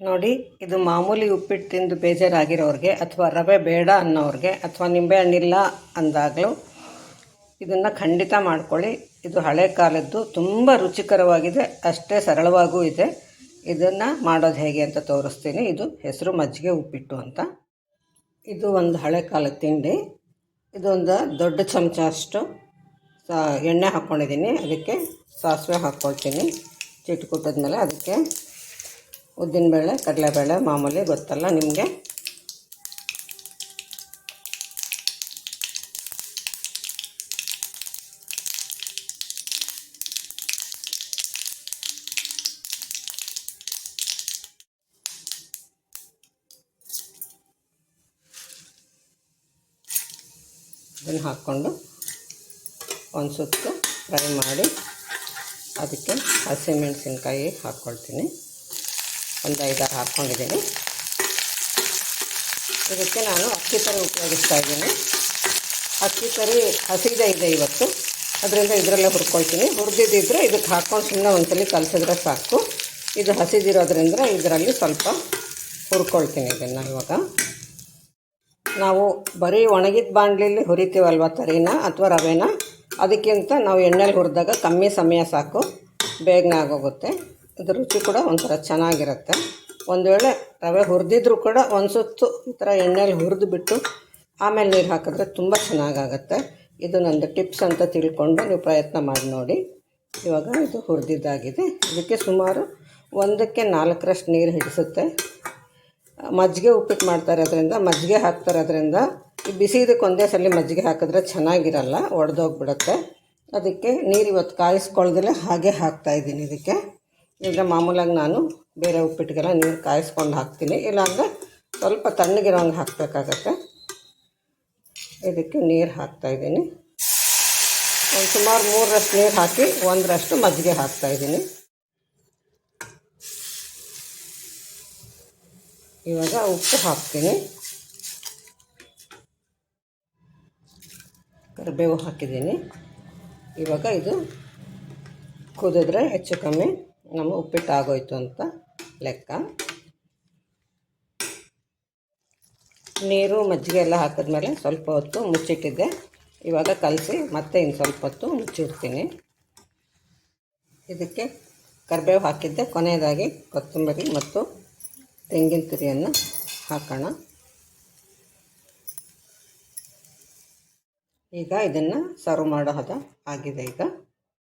ನೋಡಿ, ಇದು ಮಾಮೂಲಿ ಉಪ್ಪಿಟ್ಟು ತಿಂದು ಬೇಜಾರಾಗಿರೋರಿಗೆ ಅಥವಾ ರವೆ ಬೇಡ ಅನ್ನೋರಿಗೆ ಅಥವಾ ನಿಂಬೆಹಣ್ಣಿಲ್ಲ ಅಂದಾಗಲೂ ಇದನ್ನು ಖಂಡಿತ ಮಾಡ್ಕೊಳ್ಳಿ. ಇದು ಹಳೆ ಕಾಲದ್ದು, ತುಂಬ ರುಚಿಕರವಾಗಿದೆ, ಅಷ್ಟೇ ಸರಳವಾಗೂ ಇದೆ. ಇದನ್ನು ಮಾಡೋದು ಹೇಗೆ ಅಂತ ತೋರಿಸ್ತೀನಿ. ಇದು ಹೆಸರು ಮಜ್ಜಿಗೆ ಉಪ್ಪಿಟ್ಟು ಅಂತ. ಇದು ಒಂದು ಹಳೆ ಕಾಲದ ತಿಂಡಿ. ಇದೊಂದು ದೊಡ್ಡ ಚಮಚ ಅಷ್ಟು ಎಣ್ಣೆ ಹಾಕ್ಕೊಂಡಿದ್ದೀನಿ ಅದಕ್ಕೆ ಸಾಸಿವೆ ಹಾಕ್ಕೊಳ್ತೀನಿ ಚಿಟ್ಟು ಮೇಲೆ ಅದಕ್ಕೆ ಉದ್ದಿನಬೇಳೆ ಕಡಲೆಬೇಳೆ ಮಾಮೂಲಿ ಗೊತ್ತಲ್ಲ ನಿಮಗೆ? ಇದನ್ನು ಹಾಕ್ಕೊಂಡು ಒಂದು ಸುತ್ತು ಫ್ರೈ ಮಾಡಿ ಅದಕ್ಕೆ ಹಸಿಮೆಣಸಿನ್ಕಾಯಿ ಹಾಕ್ಕೊಳ್ತೀನಿ. ಒಂದು ಐದಾರು ಹಾಕ್ಕೊಂಡಿದ್ದೀನಿ. ಇದಕ್ಕೆ ನಾನು ಅಕ್ಕಿ ತರಿ ಉಪಯೋಗಿಸ್ತಾ ಇದ್ದೀನಿ. ಅಕ್ಕಿ ತರಿ ಹಸಿದೇ ಇದೆ ಇವತ್ತು. ಅದರಿಂದ ಇದರಲ್ಲೇ ಹುರ್ಕೊಳ್ತೀನಿ. ಹುರಿದಿದ್ದಿದ್ರೆ ಇದಕ್ಕೆ ಹಾಕ್ಕೊಂಡು ಸುಮ್ಮನೆ ಒಂದ್ಸಲಿ ಕಲಸಿದ್ರೆ ಸಾಕು. ಇದು ಹಸಿದಿರೋದ್ರಿಂದ ಇದರಲ್ಲಿ ಸ್ವಲ್ಪ ಹುರ್ಕೊಳ್ತೀನಿ ಇದನ್ನು ಇವಾಗ. ನಾವು ಬರೀ ಒಣಗಿದ ಬಾಣಲಿಲಿ ಹುರಿತೀವಲ್ವ ತರಿನ ಅಥವಾ ರವೆನ? ಅದಕ್ಕಿಂತ ನಾವು ಎಣ್ಣೆಲಿ ಹುರಿದಾಗ ಕಮ್ಮಿ ಸಮಯ ಸಾಕು. ಬೇಗನೆ ಆಗೋಗುತ್ತೆ. ಅದ್ರ ರುಚಿ ಕೂಡ ಒಂಥರ ಚೆನ್ನಾಗಿರುತ್ತೆ. ಒಂದು ವೇಳೆ ರವೆ ಹುರಿದಿದ್ರು ಕೂಡ ಒಂದು ಸುತ್ತು ಈ ಥರ ಎಣ್ಣೆಲಿ ಹುರಿದು ಬಿಟ್ಟು ಆಮೇಲೆ ನೀರು ಹಾಕಿದ್ರೆ ತುಂಬ ಚೆನ್ನಾಗಾಗತ್ತೆ. ಇದು ನಂದು ಟಿಪ್ಸ್ ಅಂತ ತಿಳ್ಕೊಂಡು ನೀವು ಪ್ರಯತ್ನ ಮಾಡಿ ನೋಡಿ. ಇವಾಗ ಇದು ಹುರಿದಿದ್ದಾಗಿದೆ. ಇದಕ್ಕೆ ಸುಮಾರು ಒಂದಕ್ಕೆ ನಾಲ್ಕರಷ್ಟು ನೀರು ಹಿಡಿಸುತ್ತೆ. ಮಜ್ಜಿಗೆ ಉಪ್ಪಿಟ್ಟು ಮಾಡ್ತಾರೆ ಅದರಿಂದ ಮಜ್ಜಿಗೆ ಹಾಕ್ತಾರೆ ಅದರಿಂದ ಈ ಬಿಸಿ ಇದಕ್ಕೆ ಒಂದೇ ಸಲ ಮಜ್ಜಿಗೆ ಹಾಕಿದ್ರೆ ಚೆನ್ನಾಗಿರಲ್ಲ, ಒಡೆದೋಗ್ಬಿಡುತ್ತೆ. ಅದಕ್ಕೆ ನೀರು ಇವತ್ತು ಕಾಯಿಸ್ಕೊಳ್ದಲೇ ಹಾಗೆ ಹಾಕ್ತಾಯಿದ್ದೀನಿ ಇದಕ್ಕೆ. ಈಗ ಮಾಮೂಲಾಗಿ ನಾನು ಬೇರೆ ಉಪ್ಪಿಟ್ಟಿಗೆಲ್ಲ ನೀರು ಕಾಯಿಸ್ಕೊಂಡು ಹಾಕ್ತೀನಿ. ಇಲ್ಲಾಂದರೆ ಸ್ವಲ್ಪ ತಣ್ಣಗಿರೋಂಗೆ ಹಾಕಬೇಕಾಗತ್ತೆ. ಇದಕ್ಕೆ ನೀರು ಹಾಕ್ತಾಯಿದ್ದೀನಿ ಒಂದು ಸುಮಾರು ಮೂರರಷ್ಟು ನೀರು ಹಾಕಿ ಒಂದರಷ್ಟು ಮಜ್ಜಿಗೆ ಹಾಕ್ತಾಯಿದ್ದೀನಿ ಇವಾಗ ಉಪ್ಪು ಹಾಕ್ತೀನಿ. ಕರಿಬೇವು ಹಾಕಿದ್ದೀನಿ. ಇವಾಗ ಇದು ಕುದಿದ್ರೆ ಹೆಚ್ಚು ಕಮ್ಮಿ. ನಮ್ಮ ಉಪ್ಪಿಟ್ಟು ಆಗೋಯ್ತು ಅಂತ ಲೆಕ್ಕ. ನೀರು ಮಜ್ಜಿಗೆ ಎಲ್ಲ ಹಾಕಿದ್ಮೇಲೆ ಸ್ವಲ್ಪ ಹೊತ್ತು ಮುಚ್ಚಿಟ್ಟಿದ್ದೆ. ಇವಾಗ ಕಲಸಿ ಮತ್ತೆ ಇನ್ನು ಸ್ವಲ್ಪ ಹೊತ್ತು ಮುಚ್ಚಿಡ್ತೀನಿ. ಇದಕ್ಕೆ ಕರಿಬೇವು ಹಾಕಿದ್ದೆ. ಕೊನೆಯದಾಗಿ ಕೊತ್ತಂಬರಿ ಮತ್ತು ತೆಂಗಿನ ತುರಿಯನ್ನು ಹಾಕೋಣ. ಈಗ ಇದನ್ನು ಸರ್ವ್ ಮಾಡೋ ಹದ ಆಗಿದೆ ಈಗ.